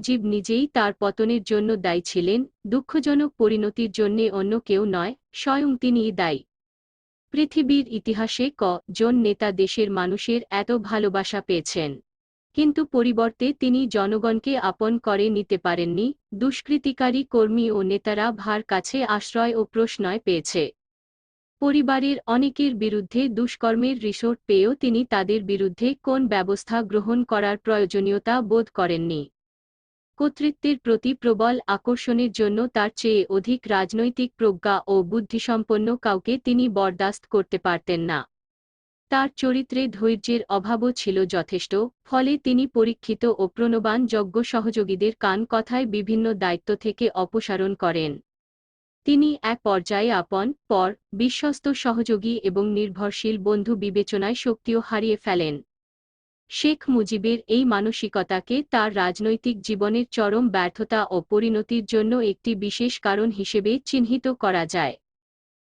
মুজিব নিজেই তার পতনের জন্য দায়ী ছিলেন, দুঃখজনক পরিণতির জন্যে অন্য কেউ নয়, স্বয়ং তিনিই দায়ী। পৃথিবীর ইতিহাসে ক জন নেতা দেশের মানুষের এত ভালোবাসা পেয়েছেন। কিন্তু পরিবর্তে তিনি জনগণকে আপন করে নিতে পারেননি, দুষ্কৃতিকারী কর্মী ও নেতারা ভার কাছে আশ্রয় ও প্রশ্নয় পেয়েছে। পরিবারের অনেকের বিরুদ্ধে দুষ্কর্মের রিসোর্ট পেয়েও তিনি তাদের বিরুদ্ধে কোন ব্যবস্থা গ্রহণ করার প্রয়োজনীয়তা বোধ করেননি। কর্তৃত্বের প্রতি প্রবল আকর্ষণের জন্য তার চেয়ে অধিক রাজনৈতিক প্রজ্ঞা ও বুদ্ধিসম্পন্ন কাউকে তিনি বরদাস্ত করতে পারতেন না। তার চরিত্রে ধৈর্যের অভাবও ছিল যথেষ্ট, ফলে তিনি পরীক্ষিত ও প্রণবান যজ্ঞ সহযোগীদের কান কথায় বিভিন্ন দায়িত্ব থেকে অপসারণ করেন। তিনি এক পর্যায়ে আপন, পর, বিশ্বস্ত সহযোগী এবং নির্ভরশীল বন্ধু বিবেচনায় শক্তিও হারিয়ে ফেলেন। শেখ মুজিবের এই মানসিকতাকে তার রাজনৈতিক জীবনের চরম ব্যর্থতা ও পরিণতির জন্য একটি বিশেষ কারণ হিসেবে চিহ্নিত করা যায়।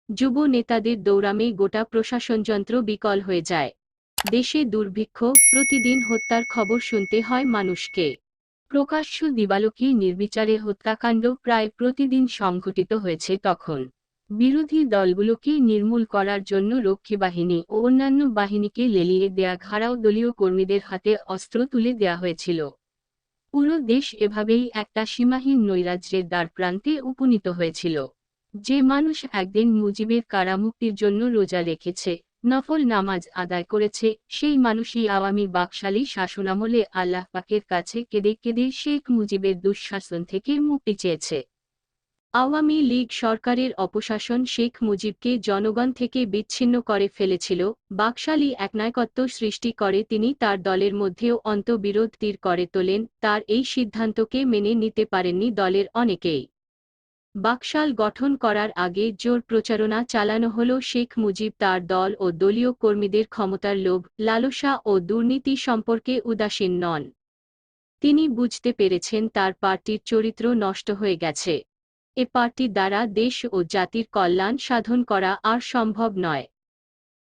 যুব নেতাদের দৌড়ামে গোটা প্রশাসনযন্ত্র বিকল হয়ে যায়। দেশে দুর্ভিক্ষ, প্রতিদিন হত্যার খবর শুনতে হয় মানুষকে। প্রকাশ্য দিবালোকে নির্বিচারে হত্যাকাণ্ড প্রায় প্রতিদিন সংঘটিত হয়েছে তখন। বিরোধী দলগুলোকে নির্মূল করার জন্য রক্ষী বাহিনী ও অন্যান্য বাহিনীকে লেলিয়ে দেয়া ঘাড়াও দলীয় কর্মীদের হাতে অস্ত্র তুলে দেয়া হয়েছিল। পুরো দেশ এভাবেই একটা সীমাহীন নৈরাজ্যের দ্বারপ্রান্তে উপনীত হয়েছিল। যে মানুষ একদিন মুজিবের কারামুক্তির জন্য রোজা রেখেছে, নফল নামাজ আদায় করেছে, সেই মানুষই আওয়ামী বাকশালী শাসনামলে আল্লাহ পাকের কাছে কেঁদে কেঁদে শেখ মুজিবের দুঃশাসন থেকে মুক্তি চেয়েছে। আওয়ামী লীগ সরকারের অপশাসন শেখ মুজিবকে জনগণ থেকে বিচ্ছিন্ন করে ফেলেছিল, বাকশালী একনায়কত্ব সৃষ্টি করে তিনি তার দলের মধ্যেও অন্তবিরোধ তীর করে তোলেন, তার এই সিদ্ধান্তকে মেনে নিতে পারেননি দলের অনেকেই। বাকশাল গঠন করার আগে জোর প্রচারণা চালানো হল শেখ মুজিব তার দল ও দলীয় কর্মীদের ক্ষমতার লোভ, লালসা ও দুর্নীতি সম্পর্কে উদাসীন নন। তিনি বুঝতে পেরেছেন তার পার্টির চরিত্র নষ্ট হয়ে গেছে। এ পার্টি দ্বারা দেশ ও জাতির কল্যাণ সাধন করা আর সম্ভব নয়।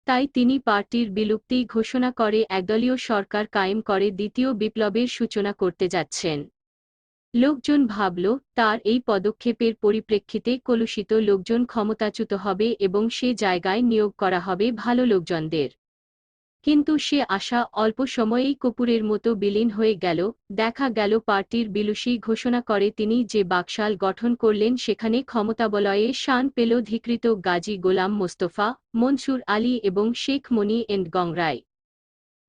তাই তিনি পার্টির বিলুপ্তি ঘোষণা করে একদলীয় সরকার কায়েম করে দ্বিতীয় বিপ্লবের সূচনা করতে যাচ্ছেন। লোকজন ভাবল, তার এই পদক্ষেপের পরিপ্রেক্ষিতে কলুষিত লোকজন ক্ষমতাচ্যুত হবে এবং সে জায়গায় নিয়োগ করা হবে ভালো লোকজনদের। কিন্তু সে আশা অল্প সময়েই কপুরের মতো বিলীন হয়ে গেল। দেখা গেল পার্টির বিলুষী ঘোষণা করে তিনি যে বাকশাল গঠন করলেন সেখানে ক্ষমতাবলয়ে শান পেল ধিকৃত গাজী গোলাম মোস্তফা, মনসুর আলী এবং শেখ মনি এন্ড গংরাই।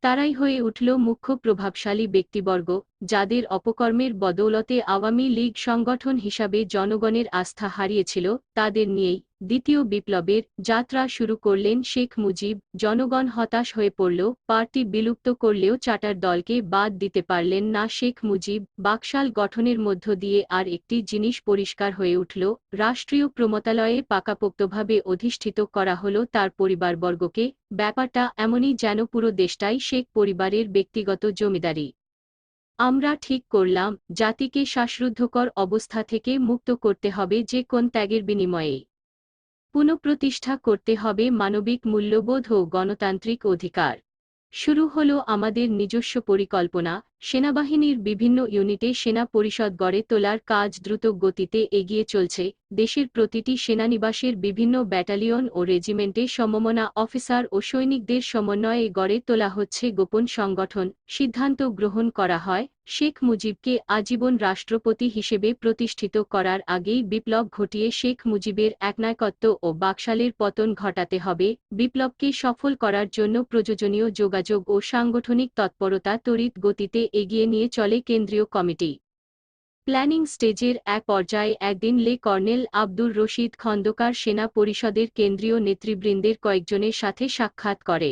তারাই হয়ে উঠল মুখ্য প্রভাবশালী ব্যক্তিবর্গ, যাদের অপকর্মের বদৌলতে আওয়ামী লীগ সংগঠন হিসাবে জনগণের আস্থা হারিয়েছিল, তাদের নিয়েই দ্বিতীয় বিপ্লবের যাত্রা শুরু করলেন শেখ মুজিব। জনগণ হতাশ হয়ে পড়ল, পার্টি বিলুপ্ত করলেও চাটার দলকে বাদ দিতে পারলেন না শেখ মুজিব। বাকশাল গঠনের মধ্য দিয়ে আর একটি জিনিস পরিষ্কার হয়ে উঠল, রাষ্ট্রীয় প্রমতালয়ে পাকাপোক্তভাবে অধিষ্ঠিত করা হল তার পরিবারবর্গকে। ব্যাপারটা এমনই যেন পুরো দেশটাই শেখ পরিবারের ব্যক্তিগত জমিদারি। আমরা ঠিক করলাম, জাতিকে শ্বাসরুদ্ধকর অবস্থা থেকে মুক্ত করতে হবে যে কোন ত্যাগের বিনিময়ে। পুনঃপ্রতিষ্ঠা করতে হবে মানবিক মূল্যবোধ ও গণতান্ত্রিক অধিকার। শুরু হল আমাদের নিজস্ব পরিকল্পনা সেনাবাহিনীর বিভিন্ন ইউনিটে সেনা পরিষদ গড়ে তোলার কাজ দ্রুত গতিতে এগিয়ে চলছে। দেশের প্রতিটি সেনানিবাসের বিভিন্ন ব্যাটালিয়ন ও রেজিমেন্টে সমমনা অফিসার ও সৈনিকদের সমন্বয়ে গড়ে তোলা হচ্ছে গোপন সংগঠন। সিদ্ধান্ত গ্রহণ করা হয়, শেখ মুজিবকে আজীবন রাষ্ট্রপতি হিসেবে প্রতিষ্ঠিত করার আগেই বিপ্লব ঘটিয়ে শেখ মুজিবের একনায়কত্ব ও বাকশালের পতন ঘটাতে হবে। বিপ্লবকে সফল করার জন্য প্রয়োজনীয় যোগাযোগ ও সাংগঠনিক তৎপরতা তড়িৎ গতিতে এগিয়ে নিয়ে চলে কেন্দ্রীয় কমিটি। প্ল্যানিং স্টেজের এক পর্যায়ে একদিন লে কর্নেল আব্দুর রশিদ খন্দকার সেনা পরিষদের কেন্দ্রীয় নেতৃবৃন্দের কয়েকজনের সাথে সাক্ষাৎ করে।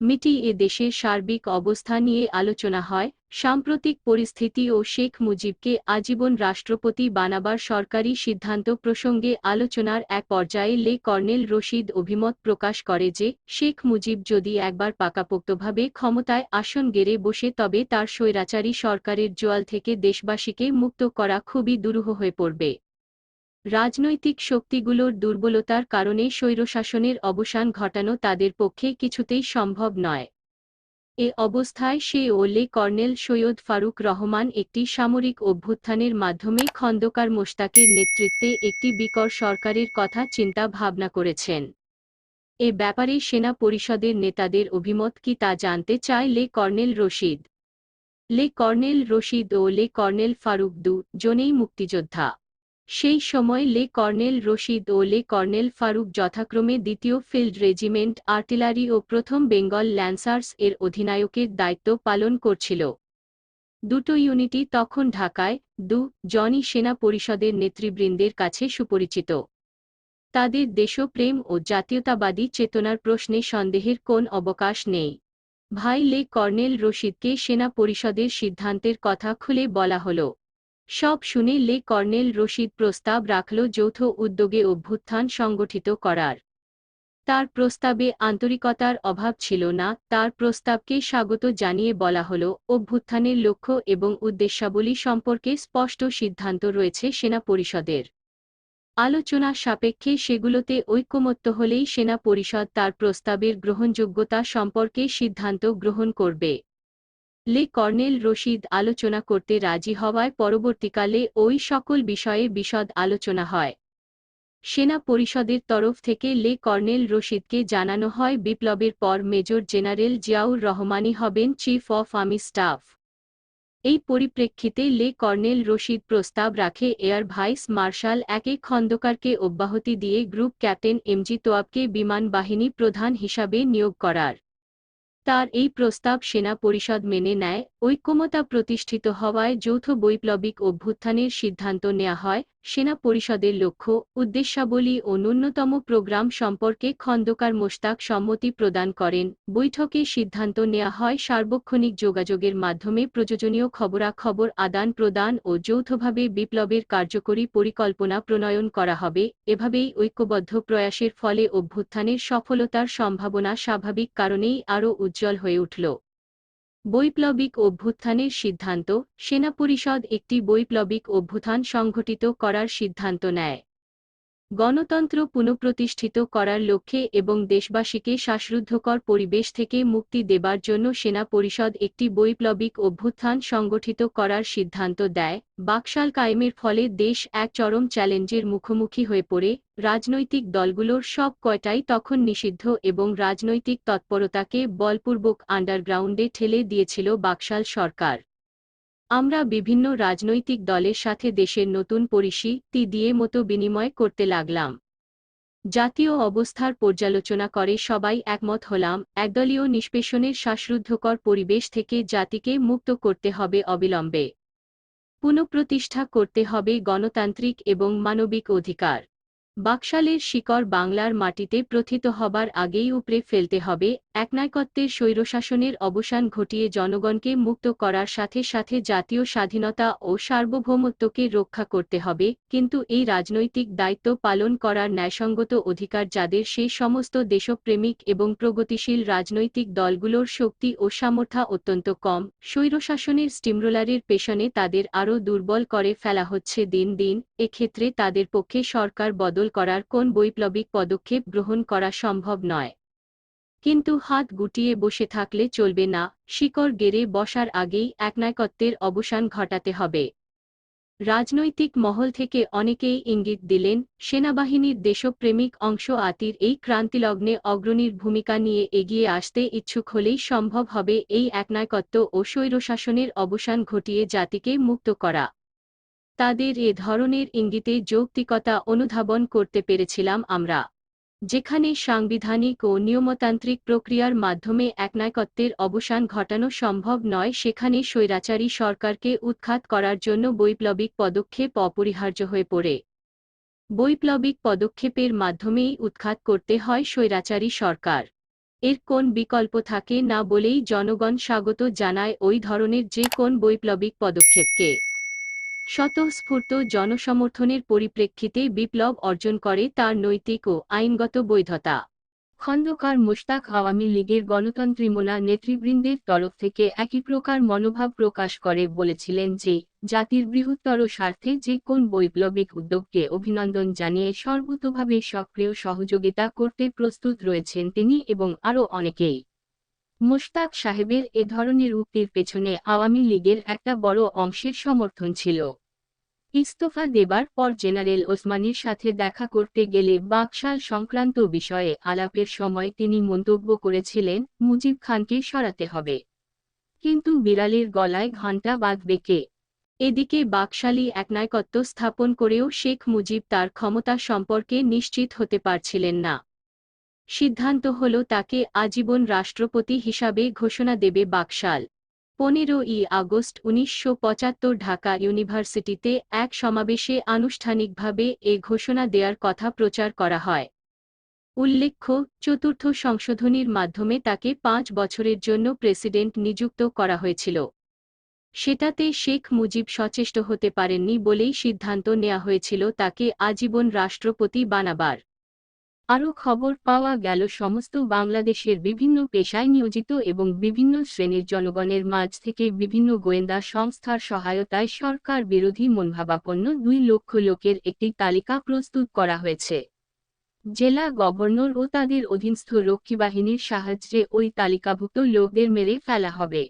মিটি এ দেশের সার্বিক অবস্থা নিয়ে আলোচনা হয়। সাম্প্রতিক পরিস্থিতি ও শেখ মুজিবকে আজীবন রাষ্ট্রপতি বানাবার সরকারি সিদ্ধান্ত প্রসঙ্গে আলোচনার এক পর্যায়ে লে কর্নেল রশিদ অভিমত প্রকাশ করে যে, শেখ মুজিব যদি একবার পাকাপোক্তভাবে ক্ষমতায় আসন গেড়ে বসে তবে তার স্বৈরাচারী সরকারের জোয়াল থেকে দেশবাসীকে মুক্ত করা খুবই দুরূহ হয়ে পড়বে। রাজনৈতিক শক্তিগুলোর দুর্বলতার কারণে স্বৈরশাসনের অবসান ঘটানো তাদের পক্ষে কিছুতেই সম্ভব নয়। এ অবস্থায় সে ও লে কর্নেল সৈয়দ ফারুক রহমান একটি সামরিক অভ্যুত্থানের মাধ্যমে খন্দকার মোশতাকের নেতৃত্বে একটি বিকর সরকারের কথা চিন্তা ভাবনা করেছেন। এ ব্যাপারে সেনা পরিষদের নেতাদের অভিমত কি তা জানতে চায় লে কর্নেল রশিদ। লে কর্নেল রশিদ ও লে কর্নেল ফারুক দু জনেই মুক্তিযোদ্ধা। সেই সময় লে কর্নেল রশিদ ও লে কর্নেল ফারুক যথাক্রমে দ্বিতীয় ফিল্ড রেজিমেন্ট আর্টিলারি ও প্রথম বেঙ্গল ল্যান্সার্স এর অধিনায়কের দায়িত্ব পালন করছিল। দুটো ইউনিটই তখন ঢাকায়, দু জনই সেনা পরিষদের নেতৃবৃন্দের কাছে সুপরিচিত। তাদের দেশপ্রেম ও জাতীয়তাবাদী চেতনার প্রশ্নে সন্দেহের কোন অবকাশ নেই। ভাই লে কর্নেল রশিদকে সেনা পরিষদের সিদ্ধান্তের কথা খুলে বলা হল। সব শুনে লে কর্নেল রশিদ প্রস্তাব রাখল যৌথ উদ্যোগে অভ্যুত্থান সংগঠিত করার। তার প্রস্তাবে আন্তরিকতার অভাব ছিল না, তার প্রস্তাবকে স্বাগত জানিয়ে বলা হল, অভ্যুত্থানের লক্ষ্য এবং উদ্দেশ্যাবলী সম্পর্কে স্পষ্ট সিদ্ধান্ত রয়েছে সেনা পরিষদের। আলোচনা সাপেক্ষে সেগুলোতে ঐক্যমত্য হলেই সেনা পরিষদ তার প্রস্তাবের গ্রহণযোগ্যতা সম্পর্কে সিদ্ধান্ত গ্রহণ করবে। লে কর্নেল রশিদ আলোচনা করতে রাজি হওয়ায় পরবর্তীকালে ওই সকল বিষয়ে বিশদ আলোচনা হয়। সেনা পরিষদের তরফ থেকে লে কর্নেল রশিদকে জানানো হয়, বিপ্লবের পর মেজর জেনারেল জিয়াউর রহমানি হবেন চিফ অফ আর্মি স্টাফ। এই পরিপ্রেক্ষিতে লে কর্নেল রশিদ প্রস্তাব রাখে, এয়ার ভাইস মার্শাল একে খন্দকারকে অব্যাহতি দিয়ে গ্রুপ ক্যাপ্টেন এমজি তোয়াবকে বিমান বাহিনী প্রধান হিসাবে নিয়োগ করার। তার এই প্রস্তাব সেনা পরিষদ মেনে নেয় ঐক্যমতা প্রতিষ্ঠিত হওয়ায় যৌথ বৈপ্লবিক অভ্যুত্থানের সিদ্ধান্ত নেওয়া হয়, সেনা পরিষদের লক্ষ্য, উদ্দেশ্যাবলী ও ন্যূনতম প্রোগ্রাম সম্পর্কে খন্দকার মোশতাক সম্মতি প্রদান করেন। বৈঠকে সিদ্ধান্ত নেওয়া হয় সার্বক্ষণিক যোগাযোগের মাধ্যমে প্রয়োজনীয় খবরাখবর আদান প্রদান ও যৌথভাবে বিপ্লবের কার্যকরী পরিকল্পনা প্রণয়ন করা হবে। এভাবেই ঐক্যবদ্ধ প্রয়াসের ফলে অভ্যুত্থানের সফলতার সম্ভাবনা স্বাভাবিক কারণেই আরও উজ্জ্বল হয়ে উঠল। বৈপ্লবিক অভ্যুত্থানের সিদ্ধান্ত সেনা পরিষদ একটি বৈপ্লবিক অভ্যুত্থান সংঘটিত করার সিদ্ধান্ত নেয়। গণতন্ত্র পুনঃপ্রতিষ্ঠিত করার লক্ষ্যে এবং দেশবাসীকে শ্বাসরুদ্ধকর পরিবেশ থেকে মুক্তি দেবার জন্য সেনা পরিষদ একটি বৈপ্লবিক অভ্যুত্থান সংগঠিত করার সিদ্ধান্ত দেয়। বাকশাল কায়েমের ফলে দেশ এক চরম চ্যালেঞ্জের মুখোমুখি হয়ে পড়ে। রাজনৈতিক দলগুলোর সব কয়টাই তখন নিষিদ্ধ এবং রাজনৈতিক তৎপরতাকে বলপূর্বক আন্ডারগ্রাউন্ডে ঠেলে দিয়েছিল বাকশাল সরকার। আমরা বিভিন্ন রাজনৈতিক দলের সাথে দেশের নতুন পরিষি দিয়ে মতো বিনিময় করতে লাগলাম। জাতীয় অবস্থার পর্যালোচনা করে সবাই একমত হলাম, একদলীয় নিষ্পেষণের শ্বাসরুদ্ধকর পরিবেশ থেকে জাতিকে মুক্ত করতে হবে অবিলম্বে। পুনঃপ্রতিষ্ঠা করতে হবে গণতান্ত্রিক এবং মানবিক অধিকার। বাকশালের শিকড় বাংলার মাটিতে প্রথিত হবার আগেই উপড়ে ফেলতে হবে একনায়কত্বের স্বৈরশাসনের অবসান ঘটিয়ে জনগণকে মুক্ত করার সাথে সাথে জাতীয় স্বাধীনতা ও সার্বভৌমত্বকে রক্ষা করতে হবে, কিন্তু এই রাজনৈতিক দায়িত্ব পালন করার ন্যায়সঙ্গত অধিকার যাদের সেই সমস্ত দেশপ্রেমিক এবং প্রগতিশীল রাজনৈতিক দলগুলোর শক্তি ও সামর্থ্য অত্যন্ত কম, স্বৈরশাসনের স্টিমরোলারের পেছনে তাদের আরও দুর্বল করে ফেলা হচ্ছে দিন দিন, এক্ষেত্রে তাদের পক্ষে সরকার বদল করার কোন বৈপ্লবিক পদক্ষেপ গ্রহণ করা সম্ভব নয়। কিন্তু হাত গুটিয়ে বসে থাকলে চলবে না, শিকড় গেড়ে বসার আগেই একনায়কত্বের অবসান ঘটাতে হবে। রাজনৈতিক মহল থেকে অনেকেই ইঙ্গিত দিলেন, সেনাবাহিনীর দেশপ্রেমিক অংশ আতির এই ক্রান্তিলগ্নে অগ্রণীর ভূমিকা নিয়ে এগিয়ে আসতে ইচ্ছুক হলেই সম্ভব হবে এই একনায়কত্ব ও স্বৈরশাসনের অবসান ঘটিয়ে জাতিকে মুক্ত করা। তাদের এ ধরনের ইঙ্গিতে যৌক্তিকতা অনুধাবন করতে পেরেছিলাম আমরা। যেখানে সাংবিধানিক ও নিয়মতান্ত্রিক প্রক্রিয়ার মাধ্যমে একনায়কত্বের অবসান ঘটানো সম্ভব নয়, সেখানে স্বৈরাচারী সরকারকে উৎখাত করার জন্য বৈপ্লবিক পদক্ষেপ অপরিহার্য হয়ে পড়ে। বৈপ্লবিক পদক্ষেপের মাধ্যমেই উৎখাত করতে হয় স্বৈরাচারী সরকার। এর কোন বিকল্প থাকে না বলেই জনগণ স্বাগত জানায় ওই ধরনের যে কোন বৈপ্লবিক পদক্ষেপকে। স্বতঃস্ফূর্ত জনসমর্থনের পরিপ্রেক্ষিতে বিপ্লব অর্জন করে তার নৈতিক ও আইনগত বৈধতা। খন্দকার মোশতাক আওয়ামী লীগের গণতন্ত্রীমোনা নেতৃবৃন্দের তরফ থেকে একই প্রকার মনোভাব প্রকাশ করে বলেছিলেন যে, জাতির বৃহত্তর স্বার্থে যে কোন বৈপ্লবিক উদ্যোগকে অভিনন্দন জানিয়ে সর্বতভাবে সক্রিয় সহযোগিতা করতে প্রস্তুত রয়েছেন তিনি এবং আরও অনেকেই। মোশতাক সাহেবের এ ধরনের উক্তির পেছনে আওয়ামী লীগের একটা বড় অংশের সমর্থন ছিল। ইস্তফা দেবার পর জেনারেল ওসমানীর সাথে দেখা করতে গেলে বাকশাল সংক্রান্ত বিষয়ে আলাপের সময় তিনি মন্তব্য করেছিলেন, মুজিব খানকে সরাতে হবে। কিন্তু বিড়ালের গলায় ঘণ্টা বাঁধবে কে? এদিকে বাকশালী একনায়কত্ব স্থাপন করেও শেখ মুজিব তার ক্ষমতা সম্পর্কে নিশ্চিত হতে পারছিলেন না। সিদ্ধান্ত হল তাকে আজীবন রাষ্ট্রপতি হিসাবে ঘোষণা দেবে বাকশাল। পনেরো ই আগস্ট উনিশশো পঁচাত্তর ঢাকা ইউনিভার্সিটিতে এক সমাবেশে আনুষ্ঠানিকভাবে এ ঘোষণা দেওয়ার কথা প্রচার করা হয়। উল্লেখ্য, চতুর্থ সংশোধনীর মাধ্যমে তাকে পাঁচ বছরের জন্য প্রেসিডেন্ট নিযুক্ত করা হয়েছিল। সেটাতে শেখ মুজিব সচেষ্ট হতে পারেননি বলেই সিদ্ধান্ত নেওয়া হয়েছিল তাকে আজীবন রাষ্ট্রপতি বানাবার। আরও খবর পাওয়া গেল সমস্ত বাংলাদেশের বিভিন্ন পেশায় নিয়োজিত এবং বিভিন্ন শ্রেণির জনগণের মাঝ থেকে বিভিন্ন গোয়েন্দা সংস্থার সহায়তায় সরকার বিরোধী মনোভাবাপন্ন দুই লক্ষ লোকের একটি তালিকা প্রস্তুত করা হয়েছে। জেলা গভর্নর ও তাদের অধীনস্থ রক্ষী বাহিনীর সাহায্যে ওই তালিকাভুক্ত লোকদের মেরে ফেলা হবে।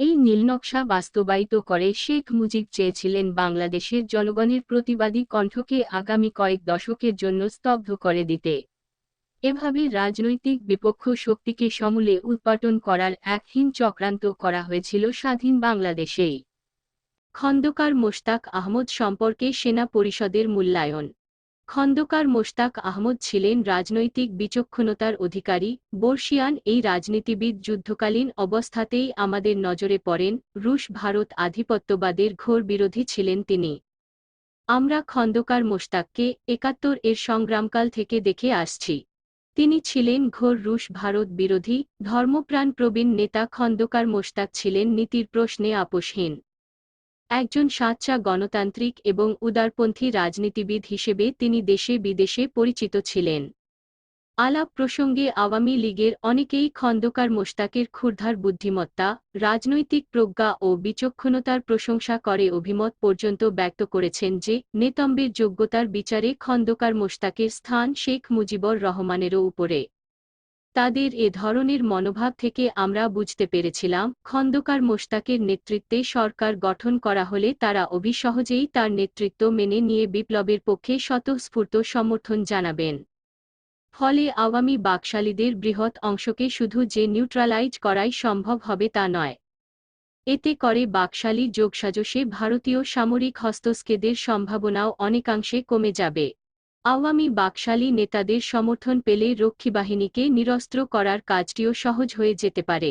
এই নীলনকশা বাস্তবায়িত করে শেখ মুজিব চেয়েছিলেন বাংলাদেশের জনগণের প্রতিবাদী কণ্ঠকে আগামী কয়েক দশকের জন্য স্তব্ধ করে দিতে। এভাবে রাজনৈতিক বিপক্ষ শক্তিকে সমূলে উৎপাটন করার একহীন চক্রান্ত করা হয়েছিল স্বাধীন বাংলাদেশেই। খন্দকার মোশতাক আহমদ সম্পর্কে সেনা পরিষদের মূল্যায়ন। খন্দকার মোশতাক আহমদ ছিলেন রাজনৈতিক বিচক্ষণতার অধিকারী। বর্ষিয়ান এই রাজনীতিবিদ যুদ্ধকালীন অবস্থাতেই আমাদের নজরে পড়েন। রুশ ভারত আধিপত্যবাদের ঘোর বিরোধী ছিলেন তিনি। আমরা খন্দকার মোশতাককে একাত্তর এর সংগ্রামকাল থেকে দেখে আসছি। তিনি ছিলেন ঘোর রুশ ভারত বিরোধী। ধর্মপ্রাণ প্রবীণ নেতা খন্দকার মোশতাক ছিলেন নীতির প্রশ্নে আপোষহীন। একজন সাচ্চা গণতান্ত্রিক এবং উদারপন্থী রাজনীতিবিদ হিসেবে তিনি দেশে বিদেশে পরিচিত ছিলেন। আলাপ প্রসঙ্গে আওয়ামী লীগের অনেকেই খন্দকার মোশতাকের ক্ষুরধার বুদ্ধিমত্তা, রাজনৈতিক প্রজ্ঞা ও বিচক্ষণতার প্রশংসা করে অভিমত পর্যন্ত ব্যক্ত করেছেন যে, নেতম্বের যোগ্যতার বিচারে খন্দকার মোশতাকের স্থান শেখ মুজিবর রহমানেরও উপরে। তাদের এ ধরনের মনোভাব থেকে আমরা বুঝতে পেরেছিলাম, খন্দকার মোশতাকের নেতৃত্বে সরকার গঠন করা হলে তারা অবিসহজেই তার নেতৃত্ব মেনে নিয়ে বিপ্লবের পক্ষে স্বতঃস্ফূর্ত সমর্থন জানাবেন। ফলে আওয়ামী বাকশালীদের বৃহৎ অংশকে শুধু যে নিউট্রালাইজ করাই সম্ভব হবে তা নয়। এতে করে বাকশালী যোগসাজশে ভারতীয় সামরিক হস্তস্কেদের সম্ভাবনাও অনেকাংশে কমে যাবে। আওয়ামী বাকশালী নেতাদের সমর্থন পেলে রক্ষীবাহিনীকে নিরস্ত্র করার কাজটিও সহজ হয়ে যেতে পারে।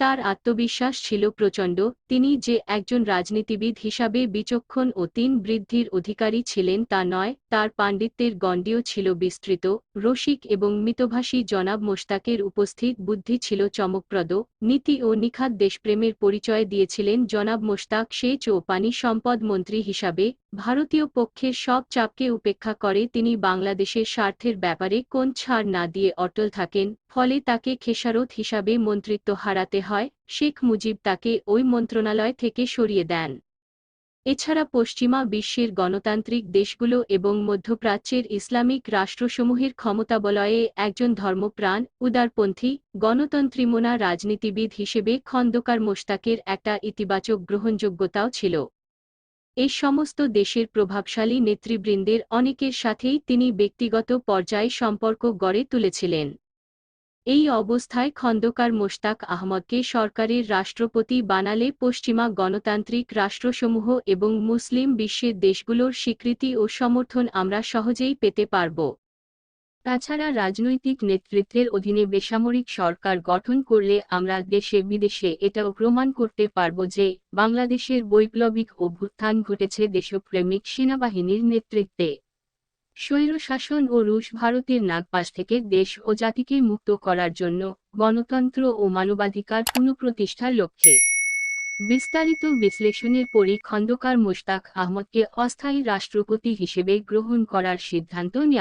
তার আত্মবিশ্বাস ছিল প্রচণ্ড, তিনি যে একজন রাজনীতিবিদ হিসাবে বিচক্ষণ ও তিন বৃদ্ধির অধিকারী ছিলেন তা নয়, তার পাণ্ডিত্যের গণ্ডিও ছিল বিস্তৃত, রসিক এবং মিতভাষী জনাব মোশতাকের উপস্থিত বুদ্ধি ছিল চমকপ্রদ, নীতি ও নিখাত দেশপ্রেমের পরিচয় দিয়েছিলেন জনাব মোশতাক সেচ ও পানি সম্পদ মন্ত্রী হিসাবে, ভারতীয় পক্ষের সব চাপকে উপেক্ষা করে তিনি বাংলাদেশের স্বার্থের ব্যাপারে কোন ছাড় না দিয়ে অটল থাকেন ফলে তাকে খেসারত হিসাবে মন্ত্রিত্ব হারাতে হয়, শেখ মুজিব তাকে ওই মন্ত্রণালয় থেকে সরিয়ে দেন। এছাড়া পশ্চিমা বিশ্বের গণতান্ত্রিক দেশগুলো এবং মধ্যপ্রাচ্যের ইসলামিক রাষ্ট্রসমূহের ক্ষমতাবলয়ে একজন ধর্মপ্রাণ, উদারপন্থী, গণতন্ত্রীমোনা রাজনীতিবিদ হিসেবে খন্দকার মোশতাকের একটা ইতিবাচক গ্রহণযোগ্যতাও ছিল। এই সমস্ত দেশের প্রভাবশালী নেতৃবৃন্দের অনেকের সাথেই তিনি ব্যক্তিগত পর্যায়ে সম্পর্ক গড়ে তুলেছিলেন। এই অবস্থায় খন্দকার মোশতাক আহমদকে সরকারের রাষ্ট্রপতি বানালে পশ্চিমা গণতান্ত্রিক রাষ্ট্রসমূহ এবং মুসলিম বিশ্বের দেশগুলোর স্বীকৃতি ও সমর্থন আমরা সহজেই পেতে পারব। তাছাড়া রাজনৈতিক নেতৃত্বের অধীনে বেসামরিক সরকার গঠন করলে আমরা দেশে বিদেশে এটাও প্রমাণ করতে পারব যে বাংলাদেশের বৈপ্লবিক অভ্যুত্থান ঘটেছে দেশপ্রেমিক সেনাবাহিনীর নেতৃত্বে। স্বৈরশাসন ও রুশ ভারতের নাগপাশ থেকে দেশ ও জাতিকে মুক্ত করার জন্য গণতন্ত্র ও মানবাধিকার পুনঃপ্রতিষ্ঠার লক্ষ্যে। বিস্তারিত বিশ্লেষণের পরই খন্দকার মোশতাক আহমদকে অস্থায়ী রাষ্ট্রপতি হিসেবে গ্রহণ করার সিদ্ধান্ত নেওয়া